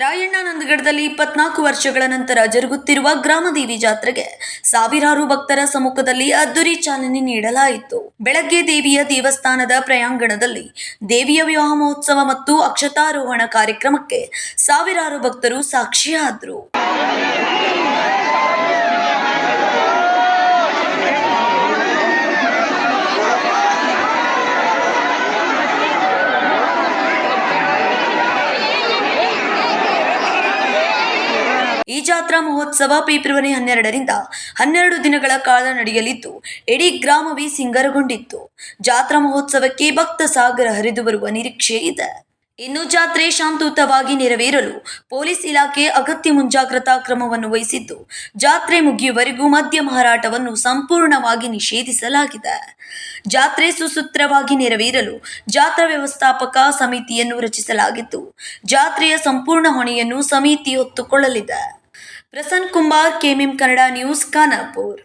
ವಿದ್ಯಾನಂದಗಢದಲ್ಲಿ ಇಪ್ಪತ್ನಾಲ್ಕು ವರ್ಷಗಳ ನಂತರ ಜರುಗುತ್ತಿರುವ ಗ್ರಾಮದೇವಿ ಜಾತ್ರೆಗೆ ಸಾವಿರಾರು ಭಕ್ತರ ಸಮ್ಮುಖದಲ್ಲಿ ಅದ್ದೂರಿ ಚಾಲನೆ ನೀಡಲಾಯಿತು. ಬೆಳಗ್ಗೆ ದೇವಿಯ ದೇವಸ್ಥಾನದ ಪ್ರಯಾಂಗಣದಲ್ಲಿ ದೇವಿಯ ವಿವಾಹ ಮಹೋತ್ಸವ ಮತ್ತು ಅಕ್ಷತಾರೋಹಣ ಕಾರ್ಯಕ್ರಮಕ್ಕೆ ಸಾವಿರಾರು ಭಕ್ತರು ಸಾಕ್ಷಿಯಾದರು. ಈ ಜಾತ್ರಾ ಮಹೋತ್ಸವ ಫೆಬ್ರವರಿ ಹನ್ನೆರಡರಿಂದ ಹನ್ನೆರಡು ದಿನಗಳ ಕಾಲ ನಡೆಯಲಿದ್ದು, ಇಡೀ ಗ್ರಾಮವೇ ಸಿಂಗರಗೊಂಡಿತ್ತು. ಜಾತ್ರಾ ಮಹೋತ್ಸವಕ್ಕೆ ಭಕ್ತ ಸಾಗರ ಹರಿದು ಬರುವ ನಿರೀಕ್ಷೆ ಇದೆ. ಇನ್ನು ಜಾತ್ರೆ ಶಾಂತಯುತವಾಗಿ ನೆರವೇರಲು ಪೊಲೀಸ್ ಇಲಾಖೆ ಅಗತ್ಯ ಮುಂಜಾಗ್ರತಾ ಕ್ರಮವನ್ನು ವಹಿಸಿದ್ದು, ಜಾತ್ರೆ ಮುಗಿಯುವವರೆಗೂ ಮದ್ಯ ಮಾರಾಟವನ್ನು ಸಂಪೂರ್ಣವಾಗಿ ನಿಷೇಧಿಸಲಾಗಿದೆ. ಜಾತ್ರೆ ಸುಸೂತ್ರವಾಗಿ ನೆರವೇರಲು ಜಾತ್ರಾ ವ್ಯವಸ್ಥಾಪಕ ಸಮಿತಿಯನ್ನು ರಚಿಸಲಾಗಿದ್ದು, ಜಾತ್ರೆಯ ಸಂಪೂರ್ಣ ಹೊಣೆಯನ್ನು ಸಮಿತಿ ಹೊತ್ತುಕೊಳ್ಳಲಿದೆ. Prasan Kumar KMM Kannada news Khanapur.